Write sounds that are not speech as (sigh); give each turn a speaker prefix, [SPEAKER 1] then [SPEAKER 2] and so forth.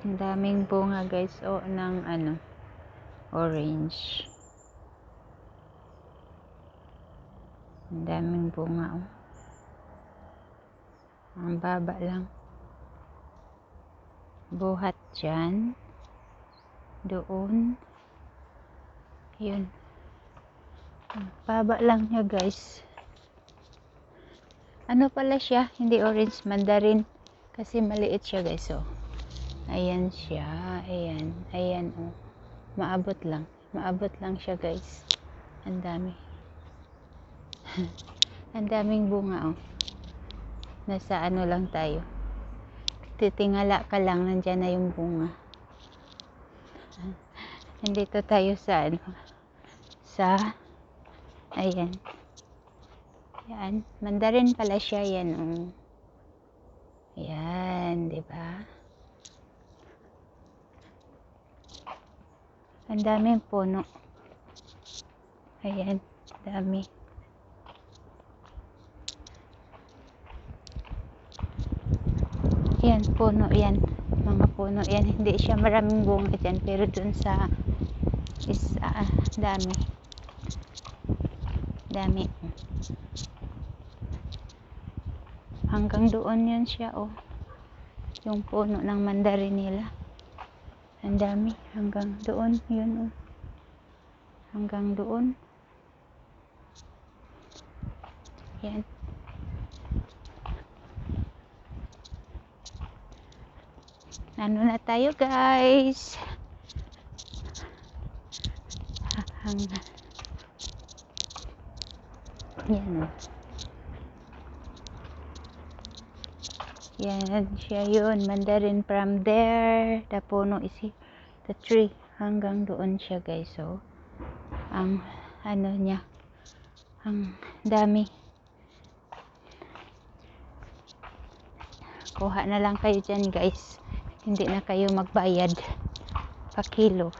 [SPEAKER 1] Ang daming bunga guys. O, ng ano, orange. Ang daming bunga oh. Ang baba lang. Buhat dyan. Doon. Yun. Ang baba lang niya guys. Ano pala siya? Hindi orange mandarin. Kasi maliit siya guys. Oh. Ayan siya. Ayan. Ayan oh. Maabot lang. Maabot lang siya guys. Ang dami. (laughs) Ang daming bunga oh. Nasa ano lang tayo. Titingala ka lang. Nandyan na yung bunga. (laughs) Nandito tayo sa ano. Sa ayan. Yan. Mandarin pala siya yan. Oh. Ang daming puno. Ayan, dami. Yan, puno yan. Mga puno yan. Hindi siya maraming bunga dyan. Pero dun sa isa, ah, dami. Dami. Hanggang doon yun siya, oh. Yung puno ng mandarin nila. Ang dami. Hanggang doon, yun, oh. Hanggang doon. Yan. Ano na tayo, guys? Hang Yan, oh. Yan siya yun. Mandarin from there. The puno is he- the tree. Hanggang doon siya guys. So, ang ano niya. Ang dami. Kuha na lang kayo dyan guys. Hindi na kayo magbayad. Pa kilo.